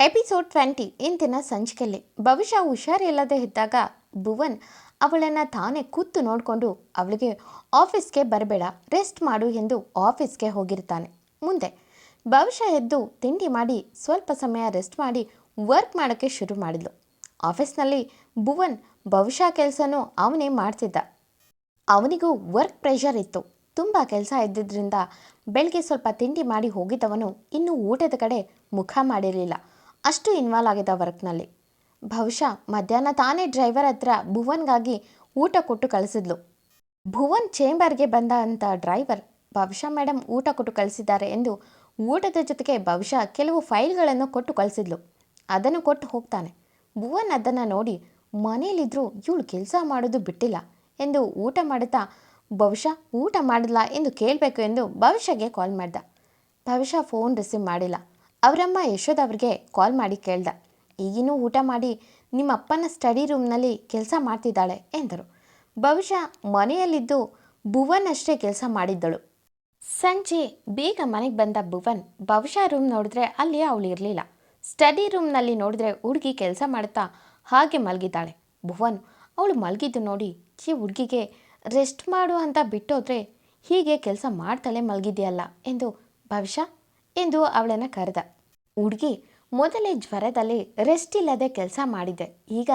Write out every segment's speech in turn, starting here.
Episode twenty ಇಂದಿನ ಸಂಚಿಕೆಯಲ್ಲಿ. ಭವಿಷ್ಯ ಹುಷಾರಿಲ್ಲದೆ ಇದ್ದಾಗ ಭುವನ್ ಅವಳನ್ನು ತಾನೇ ಕೂತು ನೋಡಿಕೊಂಡು ಅವಳಿಗೆ ಆಫೀಸ್ಗೆ ಬರಬೇಡ, ರೆಸ್ಟ್ ಮಾಡು ಎಂದು ಆಫೀಸ್ಗೆ ಹೋಗಿರ್ತಾನೆ. ಮುಂದೆ ಬಹುಶಃ ಎದ್ದು ತಿಂಡಿ ಮಾಡಿ, ಸ್ವಲ್ಪ ಸಮಯ ರೆಸ್ಟ್ ಮಾಡಿ ವರ್ಕ್ ಮಾಡೋಕ್ಕೆ ಶುರು ಮಾಡಿದ್ಲು. ಆಫೀಸ್ನಲ್ಲಿ ಭುವನ್ ಬಹುಶಃ ಕೆಲಸನೂ ಅವನೇ ಮಾಡ್ತಿದ್ದ. ಅವನಿಗೂ ವರ್ಕ್ ಪ್ರೆಷರ್ ಇತ್ತು. ತುಂಬ ಕೆಲಸ ಇದ್ದಿದ್ದರಿಂದ ಬೆಳಗ್ಗೆ ಸ್ವಲ್ಪ ತಿಂಡಿ ಮಾಡಿ ಹೋಗಿದ್ದವನು ಇನ್ನೂ ಊಟದ ಕಡೆ ಮುಖ ಮಾಡಿರಲಿಲ್ಲ. ಅಷ್ಟು ಇನ್ವಾಲ್ವ್ ಆಗಿದ್ದ ವರ್ಕ್ನಲ್ಲಿ. ಬಹುಶಃ ಮಧ್ಯಾಹ್ನ ತಾನೇ ಡ್ರೈವರ್ ಹತ್ರ ಭುವನ್ಗಾಗಿ ಊಟ ಕೊಟ್ಟು ಕಳಿಸಿದ್ಲು. ಭುವನ್ ಚೇಂಬರ್ಗೆ ಬಂದ ಅಂತ ಡ್ರೈವರ್ ಭವಿಷ್ಯ ಮೇಡಮ್ ಊಟ ಕೊಟ್ಟು ಕಳಿಸಿದ್ದಾರೆ ಎಂದು ಊಟದ ಜೊತೆಗೆ ಬಹುಶಃ ಕೆಲವು ಫೈಲ್ಗಳನ್ನು ಕೊಟ್ಟು ಕಳಿಸಿದ್ಲು. ಅದನ್ನು ಕೊಟ್ಟು ಹೋಗ್ತಾನೆ. ಭುವನ್ ಅದನ್ನು ನೋಡಿ ಮನೆಯಲ್ಲಿದ್ದರೂ ಇವಳು ಕೆಲಸ ಮಾಡೋದು ಬಿಟ್ಟಿಲ್ಲ ಎಂದು ಊಟ ಮಾಡುತ್ತಾ, ಬಹುಶಃ ಊಟ ಮಾಡಿಲ್ಲ ಎಂದು ಕೇಳಬೇಕು ಎಂದು ಭವಿಷ್ಯಗೆ ಕಾಲ್ ಮಾಡ್ದ. ಭವಿಷ್ಯ ಫೋನ್ ರಿಸೀವ್ ಮಾಡಿಲ್ಲ. ಅವರಮ್ಮ ಯಶೋದ್ ಅವ್ರಿಗೆ ಕಾಲ್ ಮಾಡಿ ಕೇಳ್ದ. ಈಗಿನೂ ಊಟ ಮಾಡಿ ನಿಮ್ಮ ಅಪ್ಪನ ಸ್ಟಡಿ ರೂಮ್ನಲ್ಲಿ ಕೆಲಸ ಮಾಡ್ತಿದ್ದಾಳೆ ಎಂದರು. ಬಹುಶಃ ಮನೆಯಲ್ಲಿದ್ದು ಭುವನ್ ಅಷ್ಟೇ ಕೆಲಸ ಮಾಡಿದ್ದಳು. ಸಂಜೆ ಬೇಗ ಮನೆಗೆ ಬಂದ ಭುವನ್ ಬಹುಶಃ ರೂಮ್ ನೋಡಿದ್ರೆ ಅಲ್ಲಿ ಅವಳು ಇರಲಿಲ್ಲ. ಸ್ಟಡಿ ರೂಮ್ನಲ್ಲಿ ನೋಡಿದ್ರೆ ಹುಡುಗಿ ಕೆಲಸ ಮಾಡುತ್ತಾ ಹಾಗೆ ಮಲಗಿದ್ದಾಳೆ. ಭುವನ್ ಅವಳು ಮಲಗಿದ್ದು ನೋಡಿ ಈ ಹುಡುಗಿಗೆ ರೆಸ್ಟ್ ಮಾಡು ಅಂತ ಬಿಟ್ಟೋದ್ರೆ ಹೀಗೆ ಕೆಲಸ ಮಾಡ್ತಲೇ ಮಲಗಿದೆಯಲ್ಲ ಎಂದು ಭವಿಷ್ಯ ಎಂದು ಅವಳನ್ನು ಕರೆದ. ಹುಡುಗಿ ಮೊದಲೇ ಜ್ವರದಲ್ಲಿ ರೆಸ್ಟ್ ಇಲ್ಲದೆ ಕೆಲಸ ಮಾಡಿದ್ದೆ. ಈಗ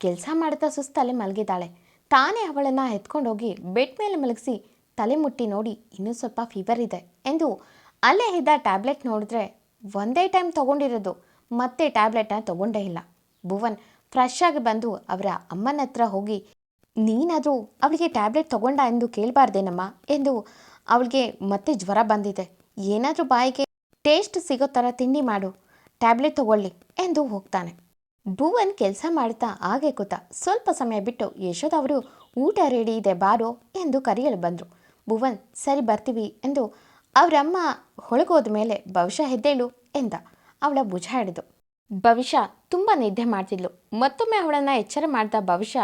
ಕೆಲಸ ಮಾಡ್ತಾ ಸುಸ್ತಲ್ಲಿ ಮಲಗಿದ್ದಾಳೆ. ತಾನೇ ಅವಳನ್ನು ಎತ್ಕೊಂಡೋಗಿ ಬೆಡ್ ಮೇಲೆ ಮಲಗಿಸಿ ತಲೆ ಮುಟ್ಟಿ ನೋಡಿ ಇನ್ನೂ ಸ್ವಲ್ಪ ಫೀವರ್ ಇದೆ ಎಂದು ಅಲ್ಲೇ ಇದ್ದ ಟ್ಯಾಬ್ಲೆಟ್ ನೋಡಿದ್ರೆ ಒಂದೇ ಟೈಮ್ ತಗೊಂಡಿರೋದು. ಮತ್ತೆ ಟ್ಯಾಬ್ಲೆಟ್ನ ತಗೊಂಡೇ ಇಲ್ಲ. ಭುವನ್ ಫ್ರೆಶ್ ಆಗಿ ಬಂದು ಅವರ ಅಮ್ಮನ ಹತ್ರ ಹೋಗಿ, ನೀನಾದರೂ ಅವಳಿಗೆ ಟ್ಯಾಬ್ಲೆಟ್ ತಗೊಂಡ ಎಂದು ಕೇಳಬಾರ್ದೇನಮ್ಮ? ಎಂದು ಅವಳಿಗೆ ಮತ್ತೆ ಜ್ವರ ಬಂದಿದೆ. ಏನಾದರೂ ಬಾಯಿಗೆ ಟೇಸ್ಟ್ ಸಿಗೋ ಥರ ತಿಂಡಿ ಮಾಡು. ಟ್ಯಾಬ್ಲೆಟ್ ತಗೊಳ್ಳಿ ಎಂದು ಹೋಗ್ತಾನೆ. ಭುವನ್ ಕೆಲಸ ಮಾಡ್ತಾ ಹಾಗೆ ಕೂತ ಸ್ವಲ್ಪ ಸಮಯ ಬಿಟ್ಟು ಯಶೋದವರು ಊಟ ರೆಡಿ ಇದೆ ಬಾರೋ ಎಂದು ಕರೆಯಲು ಬಂದರು. ಭುವನ್, ಸರಿ ಬರ್ತೀವಿ ಎಂದು ಅವರಮ್ಮ ಹೊಳಗೋದ ಮೇಲೆ ಭವಿಷ್ಯ ಹೆದ್ದೇಳು ಎಂದ. ಅವಳ ಭುಜ ಹಿಡಿದು ಭವಿಷ್ಯ ತುಂಬ ನಿದ್ದೆ ಮಾಡ್ತಿದ್ಲು. ಮತ್ತೊಮ್ಮೆ ಅವಳನ್ನು ಎಚ್ಚರ ಮಾಡ್ದ ಭವಿಷ್ಯ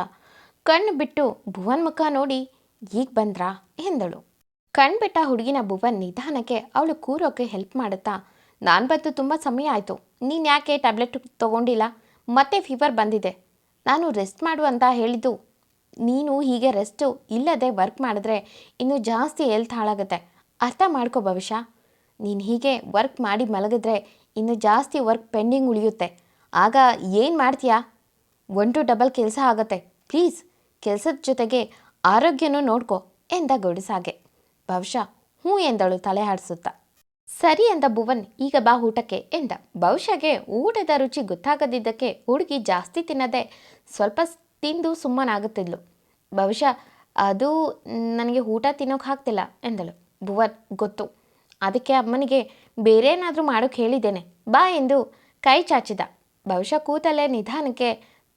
ಕಣ್ಣು ಬಿಟ್ಟು ಭುವನ್ ಮುಖ ನೋಡಿ, ಈಗ ಬಂದ್ರಾ? ಎಂದಳು. ಕಣ್ಬಿಟ್ಟ ಹುಡುಗಿನ ಭುವನ್ ನಿಧಾನಕ್ಕೆ, ಅವಳು ಕೂರೋಕೆ ಹೆಲ್ಪ್ ಮಾಡುತ್ತಾ? ನಾನು ಬಂದು ತುಂಬ ಸಮಯ ಆಯಿತು. ನೀನು ಯಾಕೆ ಟ್ಯಾಬ್ಲೆಟ್ ತೊಗೊಂಡಿಲ್ಲ? ಮತ್ತೆ ಫೀವರ್ ಬಂದಿದೆ. ನಾನು ರೆಸ್ಟ್ ಮಾಡು ಅಂತ ಹೇಳಿದ್ದು. ನೀನು ಹೀಗೆ ರೆಸ್ಟು ಇಲ್ಲದೆ ವರ್ಕ್ ಮಾಡಿದ್ರೆ ಇನ್ನೂ ಜಾಸ್ತಿ ಹೆಲ್ತ್ ಹಾಳಾಗುತ್ತೆ. ಅರ್ಥ ಮಾಡ್ಕೋ ಭವಿಷ್ಯ. ನೀನು ಹೀಗೆ ವರ್ಕ್ ಮಾಡಿ ಮಲಗಿದ್ರೆ ಇನ್ನು ಜಾಸ್ತಿ ವರ್ಕ್ ಪೆಂಡಿಂಗ್ ಉಳಿಯುತ್ತೆ. ಆಗ ಏನು ಮಾಡ್ತೀಯಾ? ಒನ್ ಟು ಡಬಲ್ ಕೆಲಸ ಆಗುತ್ತೆ. ಪ್ಲೀಸ್ ಕೆಲಸದ ಜೊತೆಗೆ ಆರೋಗ್ಯನೂ ನೋಡ್ಕೋ, ಎಂದ ಗೌಡಿಸಾಗೆ. ಭವಿಷ್ಯ ಹ್ಞೂ ಎಂದಳು ತಲೆ ಹಾಡಿಸುತ್ತಾ. ಸರಿ ಎಂದ ಭುವನ್, ಈಗ ಬಾ ಊಟಕ್ಕೆ ಎಂದ. ಬಹುಶಃಗೆ ಊಟದ ರುಚಿ ಗೊತ್ತಾಗದಿದ್ದಕ್ಕೆ ಹುಡುಗಿ ಜಾಸ್ತಿ ತಿನ್ನದೆ ಸ್ವಲ್ಪ ತಿಂದು ಸುಮ್ಮನಾಗುತ್ತಿದ್ಲು. ಬಹುಶಃ ಅದು ನನಗೆ ಊಟ ತಿನ್ನೋಕೆ ಆಗ್ತಿಲ್ಲ ಎಂದಳು. ಭುವನ್, ಗೊತ್ತು. ಅದಕ್ಕೆ ಅಮ್ಮನಿಗೆ ಬೇರೆ ಏನಾದರೂ ಮಾಡೋಕ್ಕೆ ಹೇಳಿದ್ದೇನೆ. ಬಾ ಎಂದು ಕೈ ಚಾಚಿದ. ಬಹುಶಃ ಕೂತಲ್ಲೇ ನಿಧಾನಕ್ಕೆ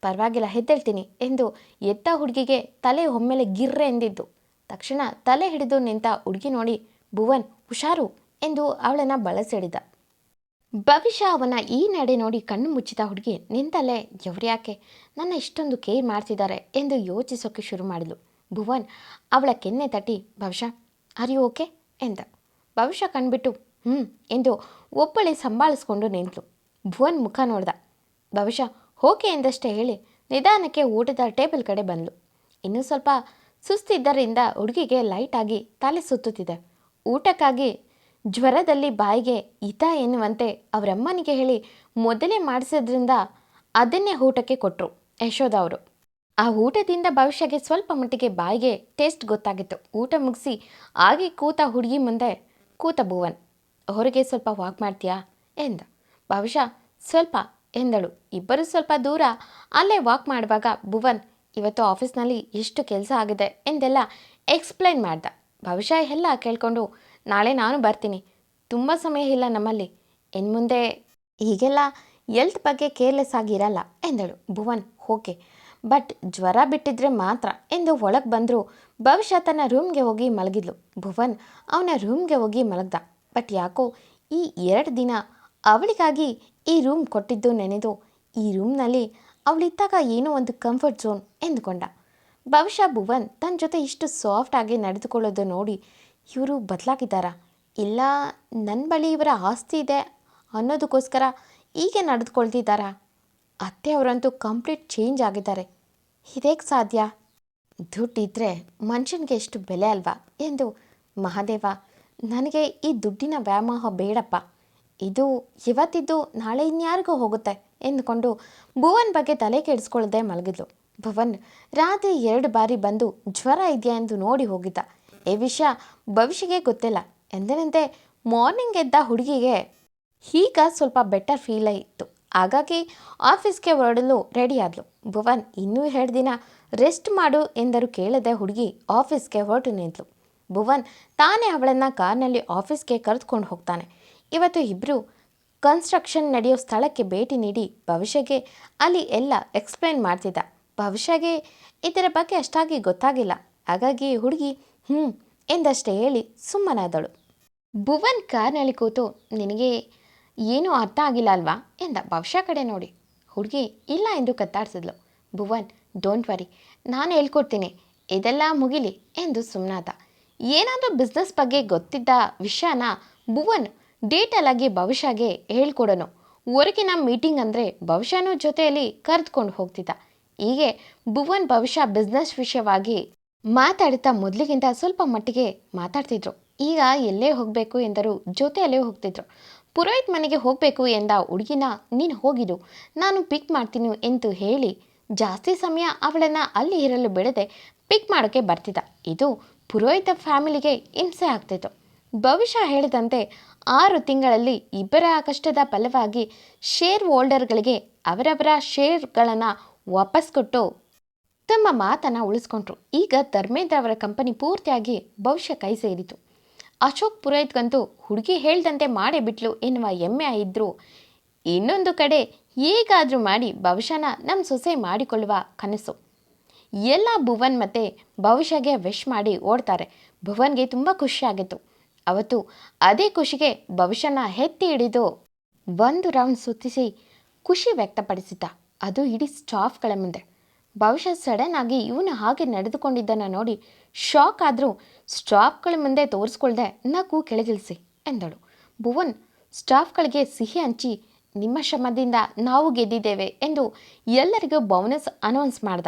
ಪರವಾಗಿಲ್ಲ, ಹೆದ್ದೇಳ್ತೀನಿ ಎಂದು ಎತ್ತ ಹುಡುಗಿಗೆ ತಲೆ ಒಮ್ಮೆಲೆ ಗಿರ್ರೆ ಎಂದಿದ್ದು. ತಕ್ಷಣ ತಲೆ ಹಿಡಿದು ನಿಂತ ಹುಡುಗಿ ನೋಡಿ, ಭುವನ್, ಹುಷಾರು, ಎಂದು ಅವಳನ್ನು ಬಳಸಿಡಿದ ಭವಿಷ್ಯ ಅವನ ಈ ನಡೆ ನೋಡಿ ಕಣ್ಣು ಮುಚ್ಚಿದ ಹುಡುಗಿ, ನಿಂತಲ್ಲೇ ಯಾಕೆ? ನನ್ನ ಇಷ್ಟೊಂದು ಕೇರ್ ಮಾಡ್ತಿದ್ದಾರೆ ಎಂದು ಯೋಚಿಸೋಕೆ ಶುರು ಮಾಡಿದ್ಲು. ಭುವನ್, ಅವಳ ಕೆನ್ನೆ ತಟ್ಟಿ, ಭವಿಷ್ಯ ಅರಿ ಓಕೆ? ಎಂದ. ಭವಿಷ್ಯ ಕಣ್ಬಿಟ್ಟು ಹ್ಞೂ ಎಂದು ಒಬ್ಬಳೆ ಸಂಭಾಳಿಸ್ಕೊಂಡು ನಿಂತಳು ಭುವನ್ ಮುಖ ನೋಡ್ದ. ಭವಿಷ್ಯ, ಓಕೆ, ಎಂದಷ್ಟೇ ಹೇಳಿ ನಿಧಾನಕ್ಕೆ ಊಟದ ಟೇಬಲ್ ಕಡೆ ಬಂದಳು ಇನ್ನೂ ಸ್ವಲ್ಪ ಸುಸ್ತಿದ್ದರಿಂದ ಹುಡುಗಿಗೆ ಲೈಟಾಗಿ ತಲೆ ಸುತ್ತುತ್ತಿದೆ. ಊಟಕ್ಕಾಗಿ ಜ್ವರದಲ್ಲಿ ಬಾಯಿಗೆ ಹಿತ ಎನ್ನುವಂತೆ ಅವರಮ್ಮನಿಗೆ ಹೇಳಿ ಮೊದಲೇ ಮಾಡಿಸೋದ್ರಿಂದ ಅದನ್ನೇ ಊಟಕ್ಕೆ ಕೊಟ್ಟರು ಯಶೋಧ ಅವರು. ಆ ಊಟದಿಂದ ಭವಿಷ್ಯಗೆ ಸ್ವಲ್ಪ ಮಟ್ಟಿಗೆ ಬಾಯಿಗೆ ಟೇಸ್ಟ್ ಗೊತ್ತಾಗಿತ್ತು. ಊಟ ಮುಗಿಸಿ ಆಗಿ ಕೂತ ಹುಡುಗಿ ಮುಂದೆ ಕೂತ ಭುವನ್, ಹೊರಗೆ ಸ್ವಲ್ಪ ವಾಕ್ ಮಾಡ್ತೀಯಾ? ಎಂದ. ಭವಿಷ್ಯ ಸ್ವಲ್ಪ, ಎಂದಳು. ಇಬ್ಬರು ಸ್ವಲ್ಪ ದೂರ ಅಲ್ಲೇ ವಾಕ್ ಮಾಡುವಾಗ ಭುವನ್ ಇವತ್ತು ಆಫೀಸ್ನಲ್ಲಿ ಎಷ್ಟು ಕೆಲಸ ಆಗಿದೆ ಎಂದೆಲ್ಲ ಎಕ್ಸ್ಪ್ಲೈನ್ ಮಾಡ್ದ. ಭವಿಷ್ಯ ಎಲ್ಲ ಕೇಳಿಕೊಂಡು, ನಾಳೆ ನಾನು ಬರ್ತೀನಿ. ತುಂಬ ಸಮಯ ಇಲ್ಲ ನಮ್ಮಲ್ಲಿ. ಇನ್ನು ಮುಂದೆ ಹೀಗೆಲ್ಲ ಎಲ್ತ್ ಬಗ್ಗೆ ಕೇರ್ಲೆಸ್ ಆಗಿರಲ್ಲ ಎಂದಳು ಭುವನ್. ಓಕೆ. ಬಟ್ ಜ್ವರ ಬಿಟ್ಟಿದ್ರೆ ಮಾತ್ರ ಎಂದು ಒಳಗೆ ಬಂದರೂ. ಭವಿಷ್ಯ ತನ್ನ ರೂಮ್ಗೆ ಹೋಗಿ ಮಲಗಿದ್ಲು. ಭುವನ್ ಅವನ ರೂಮ್ಗೆ ಹೋಗಿ ಮಲಗ್ದ. ಬಟ್ ಯಾಕೋ ಈ ಎರಡು ದಿನ ಅವಳಿಗಾಗಿ ಈ ರೂಮ್ ಕೊಟ್ಟಿದ್ದು ನೆನೆದು, ಈ ರೂಮ್ನಲ್ಲಿ ಅವಳಿದ್ದಾಗ ಏನೋ ಒಂದು ಕಂಫರ್ಟ್ ಝೋನ್ ಎಂದುಕೊಂಡ. ಬಹುಶಃ ಭುವನ್ ತನ್ನ ಜೊತೆ ಇಷ್ಟು ಸಾಫ್ಟ್ ಆಗಿ ನಡೆದುಕೊಳ್ಳೋದು ನೋಡಿ ಇವರು ಬದಲಾಗಿದ್ದಾರಾ. ಇಲ್ಲ ನನ್ನ ಬಳಿ ಇವರ ಆಸ್ತಿ ಇದೆ ಅನ್ನೋದಕ್ಕೋಸ್ಕರ ಹೀಗೆ ನಡೆದುಕೊಳ್ತಿದ್ದಾರಾ? ಅತ್ತೆ ಅವರಂತೂ ಕಂಪ್ಲೀಟ್ ಚೇಂಜ್ ಆಗಿದ್ದಾರೆ. ಇದೇಗೆ ಸಾಧ್ಯ? ದುಡ್ಡಿದ್ದರೆ ಮನುಷ್ಯನಿಗೆ ಎಷ್ಟು ಬೆಲೆ ಅಲ್ವಾ ಎಂದು ಮಹಾದೇವ, ನನಗೆ ಈ ದುಡ್ಡಿನ ವ್ಯಾಮೋಹ ಬೇಡಪ್ಪ. ಇದು ಇವತ್ತಿದ್ದು ನಾಳೆ ಇನ್ಯಾರಿಗೂ ಹೋಗುತ್ತೆ. ಎಂದುಕೊಂಡು ಭುವನ್ ಬಗ್ಗೆ ತಲೆ ಕೆಡಿಸ್ಕೊಳ್ಳದೆ ಮಲಗಿದ್ಲು. ಭುವನ್, ರಾತ್ರಿ ಎರಡು ಬಾರಿ ಬಂದು ಜ್ವರ ಇದೆಯಾ ಎಂದು ನೋಡಿ ಹೋಗಿದ್ದ. ಈ ವಿಷಯ ಭವಿಷ್ಯಗೆ ಗೊತ್ತಿಲ್ಲ. ಎಂದಿನಂತೆ ಮಾರ್ನಿಂಗ್ ಎದ್ದ ಹುಡುಗಿಗೆ ಈಗ ಸ್ವಲ್ಪ ಬೆಟರ್ ಫೀಲ್ ಆಯಿತು ಹಾಗಾಗಿ ಆಫೀಸ್ಗೆ ಹೊರಡಲು ರೆಡಿಯಾದ್ಲು ಭುವನ್, ಇನ್ನೂ ಎರಡು ದಿನ ರೆಸ್ಟ್ ಮಾಡು ಎಂದರು ಕೇಳದೆ ಹುಡುಗಿ ಆಫೀಸ್ಗೆ ಹೊರಟು ನಿಂತಳು ಭುವನ್ ತಾನೇ ಅವಳನ್ನು ಕಾರ್ನಲ್ಲಿ ಆಫೀಸ್ಗೆ ಕರೆದುಕೊಂಡು ಹೋಗ್ತಾನೆ. ಇವತ್ತು ಇಬ್ಬರು ಕನ್ಸ್ಟ್ರಕ್ಷನ್ ನಡೆಯೋ ಸ್ಥಳಕ್ಕೆ ಭೇಟಿ ನೀಡಿ ಭವಿಷ್ಯಗೆ ಅಲ್ಲಿ ಎಲ್ಲ ಎಕ್ಸ್ಪ್ಲೈನ್ ಮಾಡ್ತಿದ್ದ. ಭವಿಷ್ಯಗೆ ಇದರ ಬಗ್ಗೆ ಅಷ್ಟಾಗಿ ಗೊತ್ತಾಗಿಲ್ಲ. ಹಾಗಾಗಿ ಹುಡುಗಿ ಹ್ಞೂ ಎಂದಷ್ಟೇ ಹೇಳಿ ಸುಮ್ಮನಾದಳು. ಭುವನ್ ಕಾರ್ನಲ್ಲಿ ಕೂತು, ನಿನಗೆ ಏನೂ ಅರ್ಥ ಆಗಿಲ್ಲ ಅಲ್ವಾ? ಎಂದ ಭವಿಷ್ಯ ಕಡೆ ನೋಡಿ. ಹುಡುಗಿ, ಇಲ್ಲ, ಎಂದು ಕತ್ತಾಡಿಸಿದ್ಲು. ಭುವನ್ ಡೋಂಟ್ ವರಿ ನಾನು ಹೇಳ್ಕೊಡ್ತೀನಿ. ಇದೆಲ್ಲ ಮುಗಿಲಿ, ಎಂದು ಸುಮ್ಮನಾದ ಏನಾದರೂ ಬಿಸ್ನೆಸ್ ಬಗ್ಗೆ ಗೊತ್ತಿದ್ದ ವಿಷಯನ ಭುವನ್ ಡೀಟೇಲ್ ಆಗಿ ಭವಿಷ್ಯಗೆ ಹೇಳ್ಕೊಡೋನು. ಹೊರಗಿನ ಮೀಟಿಂಗ್ ಅಂದರೆ ಭವಿಷ್ಯನೂ ಜೊತೆಯಲ್ಲಿ ಕರೆದುಕೊಂಡು ಹೋಗ್ತಿದ್ದ. ಹೀಗೆ ಭುವನ್ ಭವಿಷ್ಯ ಬಿಸ್ನೆಸ್ ವಿಷಯವಾಗಿ ಮಾತಾಡ್ತಾ ಮೊದಲಿಗಿಂತ ಸ್ವಲ್ಪ ಮಟ್ಟಿಗೆ ಮಾತಾಡ್ತಿದ್ರು. ಈಗ ಎಲ್ಲೇ ಹೋಗಬೇಕು ಎಂದರು ಜೊತೆಯಲ್ಲೇ ಹೋಗ್ತಿದ್ರು. ಪುರೋಹಿತ್ ಮನೆಗೆ ಹೋಗಬೇಕು ಎಂದ ಹುಡುಗಿನ, ನೀನು ಹೋಗಿದು ನಾನು ಪಿಕ್ ಮಾಡ್ತೀನಿ ಎಂದು ಹೇಳಿ ಜಾಸ್ತಿ ಸಮಯ ಅವಳನ್ನು ಅಲ್ಲಿ ಇರಲು ಬಿಡದೆ ಪಿಕ್ ಮಾಡೋಕ್ಕೆ ಬರ್ತಿದ್ದ. ಇದು ಪುರೋಹಿತ ಫ್ಯಾಮಿಲಿಗೆ ಹಿಂಸೆ ಆಗ್ತಿತ್ತು. ಭವಿಷ್ಯ ಹೇಳಿದಂತೆ ಆರು ತಿಂಗಳಲ್ಲಿ ಇಬ್ಬರ ಕಷ್ಟದ ಫಲವಾಗಿ ಶೇರ್ ಹೋಲ್ಡರ್ಗಳಿಗೆ ಅವರವರ ಶೇರ್ಗಳನ್ನು ವಾಪಸ್ ಕೊಟ್ಟು ತಮ್ಮ ಮಾತನ್ನು ಉಳಿಸ್ಕೊಂಡ್ರು. ಈಗ ಧರ್ಮೇಂದ್ರ ಅವರ ಕಂಪನಿ ಪೂರ್ತಿಯಾಗಿ ಭವಿಷ್ಯ ಕೈ ಸೇರಿತು. ಅಶೋಕ್ ಪುರೋಹಿತ್ಗಂತೂ ಹುಡುಗಿ ಹೇಳ್ದಂತೆ ಮಾಡೇ ಬಿಟ್ಲು ಎನ್ನುವ ಹೆಮ್ಮೆ ಇದ್ದರೂ ಇನ್ನೊಂದು ಕಡೆ ಹೇಗಾದರೂ ಮಾಡಿ ಭವಿಷ್ಯನ ನಮ್ಮ ಸೊಸೆ ಮಾಡಿಕೊಳ್ಳುವ ಕನಸು. ಎಲ್ಲ ಭುವನ್ ಮತ್ತು ಭವಿಷ್ಯಗೆ ವಿಶ್ ಮಾಡಿ ಓಡ್ತಾರೆ. ಭುವನ್ಗೆ ತುಂಬ ಖುಷಿಯಾಗಿತ್ತು ಅವತ್ತು ಅದೇ ಖುಷಿಗೆ ಭವಿಷ್ಯನ ಎತ್ತಿ ಹಿಡಿದು ಒಂದು ರೌಂಡ್ ಸುತ್ತಿಸಿ ಖುಷಿ ವ್ಯಕ್ತಪಡಿಸಿದ್ದ. ಅದು ಇಡೀ ಸ್ಟಾಫ್ಗಳ ಮುಂದೆ. ಭವಿಷ್ಯ ಸಡನ್ ಆಗಿ ಇವನು ಹಾಗೆ ನಡೆದುಕೊಂಡಿದ್ದನ್ನು ನೋಡಿ ಶಾಕ್ ಆದರೂ ಸ್ಟಾಫ್ಗಳ ಮುಂದೆ ತೋರಿಸ್ಕೊಳ್ದೆ ನಗು ಕೆಳಗಿಳಿಸಿ ಎಂದಳು. ಭುವನ್, ಸ್ಟಾಫ್ಗಳಿಗೆ ಸಿಹಿ ಹಂಚಿ, ನಿಮ್ಮ ಶ್ರಮದಿಂದ ನಾವು ಗೆದ್ದಿದ್ದೇವೆ ಎಂದು ಎಲ್ಲರಿಗೂ ಬೋನಸ್ ಅನೌನ್ಸ್ ಮಾಡ್ದ.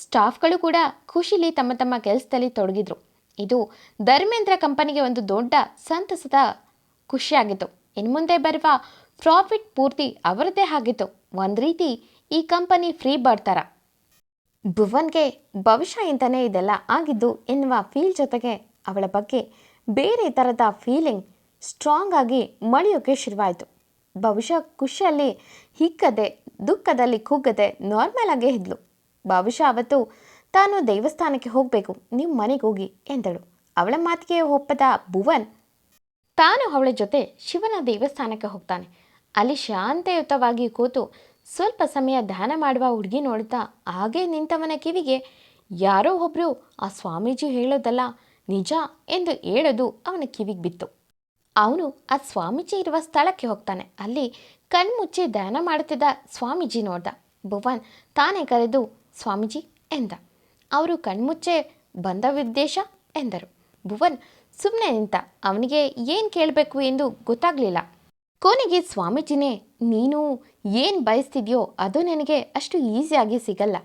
ಸ್ಟಾಫ್ಗಳು ಕೂಡ ಖುಷಿಲಿ ತಮ್ಮ ತಮ್ಮ ಕೆಲಸದಲ್ಲಿ ತೊಡಗಿದ್ರು. ಇದು ಧರ್ಮೇಂದ್ರ ಕಂಪನಿಗೆ ಒಂದು ದೊಡ್ಡ ಸಂತಸದ ಖುಷಿಯಾಗಿತ್ತು. ಇನ್ನು ಮುಂದೆ ಬರುವ ಪ್ರಾಫಿಟ್ ಪೂರ್ತಿ ಅವರದ್ದೇ ಆಗಿತ್ತು. ಒಂದು ರೀತಿ ಈ ಕಂಪನಿ ಫ್ರೀ ಬರ್ತಾರ ಭುವನ್ಗೆ ಭವಿಷ್ಯ ಇಂತಲೇ ಇದೆಲ್ಲ ಆಗಿದ್ದು ಎನ್ನುವ ಫೀಲ್ ಜೊತೆಗೆ ಅವಳ ಬಗ್ಗೆ ಬೇರೆ ಥರದ ಫೀಲಿಂಗ್ ಸ್ಟ್ರಾಂಗ್ ಆಗಿ ಮಳೆಯೋಕೆ ಶುರುವಾಯಿತು. ಭವಿಷ್ಯ ಖುಷಿಯಲ್ಲಿ ಹಿಕ್ಕದೆ ದುಃಖದಲ್ಲಿ ಕುಗ್ಗದೆ ನಾರ್ಮಲ್ ಆಗೇ ಇದ್ಲು. ಭವಿಷ್ಯ ಅವತ್ತು ತಾನು ದೇವಸ್ಥಾನಕ್ಕೆ ಹೋಗಬೇಕು, ನೀವು ಮನೆಗೆ ಹೋಗಿ ಎಂದಳು. ಅವಳ ಮಾತಿಗೆ ಒಪ್ಪದ ಭುವನ್ ತಾನು ಅವಳ ಜೊತೆ ಶಿವನ ದೇವಸ್ಥಾನಕ್ಕೆ ಹೋಗ್ತಾನೆ. ಅಲ್ಲಿ ಶಾಂತಯುತವಾಗಿ ಕೂತು ಸ್ವಲ್ಪ ಸಮಯ ಧ್ಯಾನ ಮಾಡುವ ಹುಡುಗಿ ನೋಡುತ್ತಾ ಹಾಗೆ ನಿಂತವನ ಕಿವಿಗೆ, ಯಾರೋ ಒಬ್ಬರು ಆ ಸ್ವಾಮೀಜಿ ಹೇಳೋದಲ್ಲ ನಿಜ? ಎಂದು ಹೇಳೋದು ಅವನ ಕಿವಿಗೆ ಬಿತ್ತು. ಅವನು ಆ ಸ್ವಾಮೀಜಿ ಇರುವ ಸ್ಥಳಕ್ಕೆ ಹೋಗ್ತಾನೆ. ಅಲ್ಲಿ ಕಣ್ಮುಚ್ಚಿ ಧ್ಯಾನ ಮಾಡುತ್ತಿದ್ದ ಸ್ವಾಮೀಜಿ ನೋಡ್ದ. ಭುವನ್ ತಾನೇ ಕರೆದು, ಸ್ವಾಮೀಜಿ, ಎಂದ. ಅವರು ಕಣ್ಮುಚ್ಚೆ ಬಂದ ಉದ್ದೇಶ ಎಂದರು. ಭುವನ್ ಸುಮ್ಮನೆ ನಿಂತ, ಅವನಿಗೆ ಏನು ಕೇಳಬೇಕು ಎಂದು ಗೊತ್ತಾಗಲಿಲ್ಲ. ಕೊನೆಗೆ ಸ್ವಾಮೀಜಿನೇ, ನೀನು ಏನು ಬಯಸ್ತಿದ್ಯೋ ಅದು ನನಗೆ ಅಷ್ಟು ಈಸಿಯಾಗಿ ಸಿಗಲ್ಲ.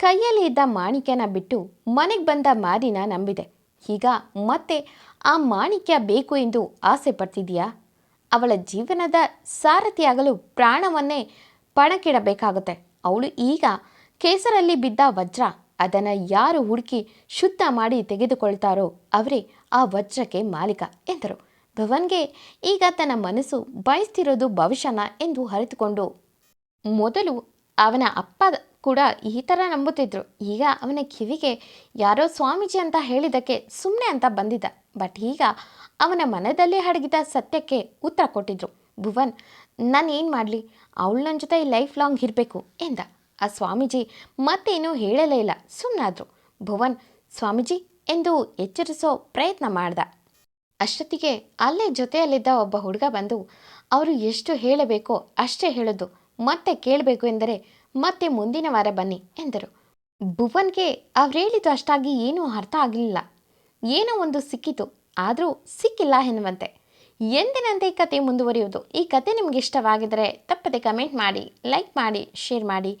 ಕೈಯಲ್ಲಿ ಇದ್ದ ಮಾಣಿಕ್ಯನ ಬಿಟ್ಟು ಮನೆಗೆ ಬಂದ ಮಾರಿನ ನಂಬಿದೆ. ಈಗ ಮತ್ತೆ ಆ ಮಾಣಿಕ್ಯ ಬೇಕು ಎಂದು ಆಸೆ ಪಡ್ತಿದೀಯಾ? ಅವಳ ಜೀವನದ ಸಾರಥಿಯಾಗಲು ಪ್ರಾಣವನ್ನೇ ಪಣಕ್ಕಿಡಬೇಕಾಗುತ್ತೆ. ಅವಳು ಈಗ ಕೇಸರಲ್ಲಿ ಬಿದ್ದ ವಜ್ರ. ಅದನ್ನು ಯಾರು ಹುಡುಕಿ ಶುದ್ಧ ಮಾಡಿ ತೆಗೆದುಕೊಳ್ತಾರೋ ಅವರೇ ಆ ವಜ್ರಕ್ಕೆ ಮಾಲೀಕ ಎಂದರು. ಭವನ್ಗೆ ಈಗ ತನ್ನ ಮನಸ್ಸು ಬಯಸ್ತಿರೋದು ಭವಿಷ್ಯನ ಎಂದು ಅರಿತುಕೊಂಡು ಮೊದಲು ಅವನ ಅಪ್ಪ ಕೂಡ ಈ ಥರ ನಂಬುತ್ತಿದ್ರು. ಈಗ ಅವನ ಕಿವಿಗೆ ಯಾರೋ ಸ್ವಾಮೀಜಿ ಅಂತ ಹೇಳಿದ್ದಕ್ಕೆ ಸುಮ್ಮನೆ ಅಂತ ಬಂದಿದ್ದ. ಬಟ್ ಈಗ ಅವನ ಮನದಲ್ಲಿ ಅಡಗಿದ ಸತ್ಯಕ್ಕೆ ಉತ್ತರ ಕೊಟ್ಟಿದ್ರು. ಭುವನ್ ನಾನು ಏನು ಮಾಡಲಿ? ಅವಳು ನನ್ನ ಜೊತೆ ಲೈಫ್ ಲಾಂಗ್ ಇರಬೇಕು ಎಂದ. ಆ ಸ್ವಾಮೀಜಿ ಮತ್ತೇನೂ ಹೇಳಲೇ ಇಲ್ಲ. ಸುಮ್ಮನಾದ್ರು ಭುವನ್, ಸ್ವಾಮೀಜಿ, ಎಂದು ಎಚ್ಚರಿಸೋ ಪ್ರಯತ್ನ ಮಾಡ್ದ. ಅಷ್ಟೊತ್ತಿಗೆ ಅಲ್ಲೇ ಜೊತೆಯಲ್ಲಿದ್ದ ಒಬ್ಬ ಹುಡುಗ ಬಂದು, ಅವರು ಎಷ್ಟು ಹೇಳಬೇಕೋ ಅಷ್ಟೇ ಹೇಳೋದು. ಮತ್ತೆ ಕೇಳಬೇಕು ಎಂದರೆ ಮತ್ತೆ ಮುಂದಿನ ವಾರ ಬನ್ನಿ, ಎಂದರು. ಭುವನ್ಗೆ ಅವ್ರು ಹೇಳಿದ್ದು ಅಷ್ಟಾಗಿ ಏನೂ ಅರ್ಥ ಆಗಲಿಲ್ಲ. ಏನೋ ಒಂದು ಸಿಕ್ಕಿತು. ಆದರೂ ಸಿಕ್ಕಿಲ್ಲ ಎನ್ನುವಂತೆ. ಎಂದಿನಂತೆ ಈ ಕತೆ ಮುಂದುವರಿಯುವುದು? ಈ ಕತೆ ನಿಮಗೆ ಇಷ್ಟವಾಗಿದ್ದರೆ ತಪ್ಪದೆ ಕಮೆಂಟ್ ಮಾಡಿ, ಲೈಕ್ ಮಾಡಿ, ಶೇರ್ ಮಾಡಿ.